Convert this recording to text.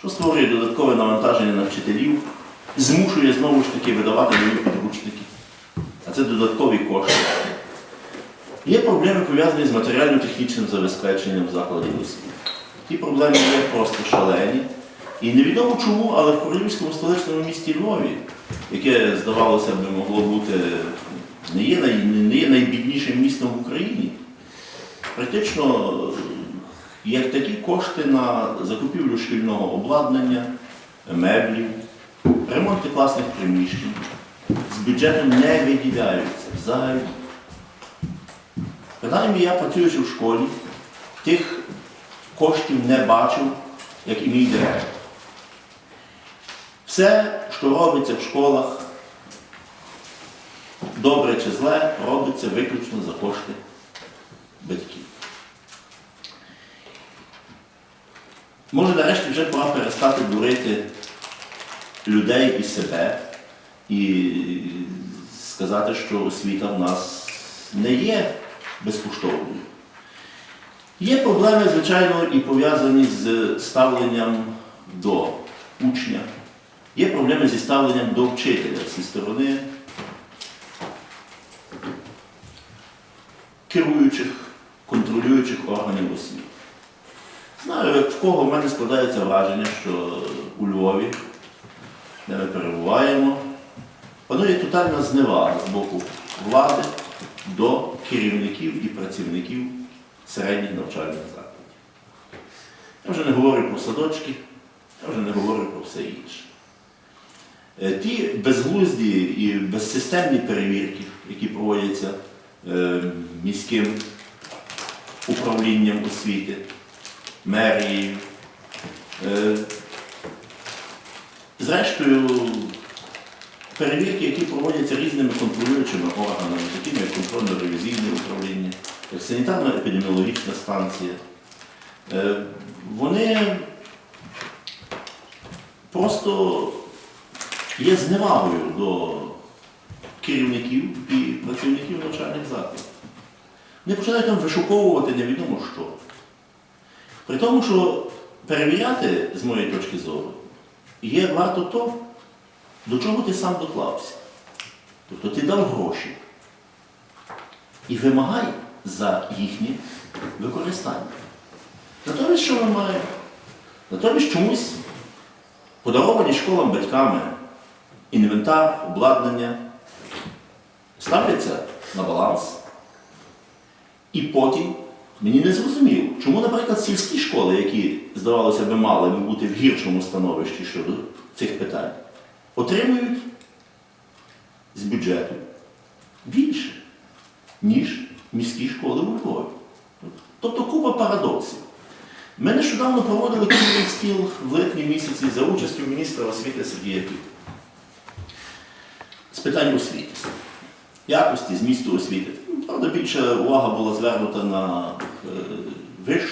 що створює додаткове навантаження на вчителів, змушує знову ж таки видавати нові підручники. А це додаткові кошти. Є проблеми пов'язані з матеріально-технічним забезпеченням закладів освіти. Ті проблеми є просто шалені. І невідомо чому, але в королівському столичному місті Львові, яке, здавалося б, могло бути не є, най, не є найбіднішим містом в Україні, практично як такі кошти на закупівлю шкільного обладнання, меблів, ремонти класних приміщень з бюджету не виділяються взагалі. Принаймні я працюючи в школі, тих коштів не бачив, як і мій директор. Все, що робиться в школах, добре чи зле, робиться виключно за кошти батьків. Може, нарешті вже пора перестати дурити людей і себе і сказати, що освіта в нас не є безкоштовною. Є проблеми, звичайно, і пов'язані з ставленням до учня. Є проблеми зі ставленням до вчителя зі сторони керуючих, контролюючих органів освіти. Знаю, як в кого в мене складається враження, що у Львові, де ми перебуваємо, панує тотальна зневага з боку влади до керівників і працівників середніх навчальних закладів. Я вже не говорю про садочки, я вже не говорю про все інше. Е, Ті безглузді і безсистемні перевірки, які проводяться е, міським управлінням освіти, мерією, е, зрештою, перевірки, які проводяться різними контролюючими органами, такими як контрольно-ревізійне управління, як санітарно-епідеміологічна станція, е, вони просто є зневагою до керівників і працівників навчальних закладів. Вони починають там вишуковувати невідомо що. При тому, що перевіряти, з моєї точки зору, є варто то, до чого ти сам доклався. Тобто ти дав гроші і вимагай за їхнє використання. Натомість, що ми маємо? Натомість чомусь подаровані школам батьками інвентар, обладнання ставляться на баланс. І потім мені не зрозуміло, чому, наприклад, сільські школи, які, здавалося би, мали би бути в гіршому становищі щодо цих питань, отримують з бюджету більше, ніж міські школи у Львові. Тобто купа парадоксів. Ми нещодавно проводили круглий стіл в липні місяці за участю міністра освіти Сергія Кіт. З питань освіти, якості, змісту освіти. Правда, більше увага була звернута на wisch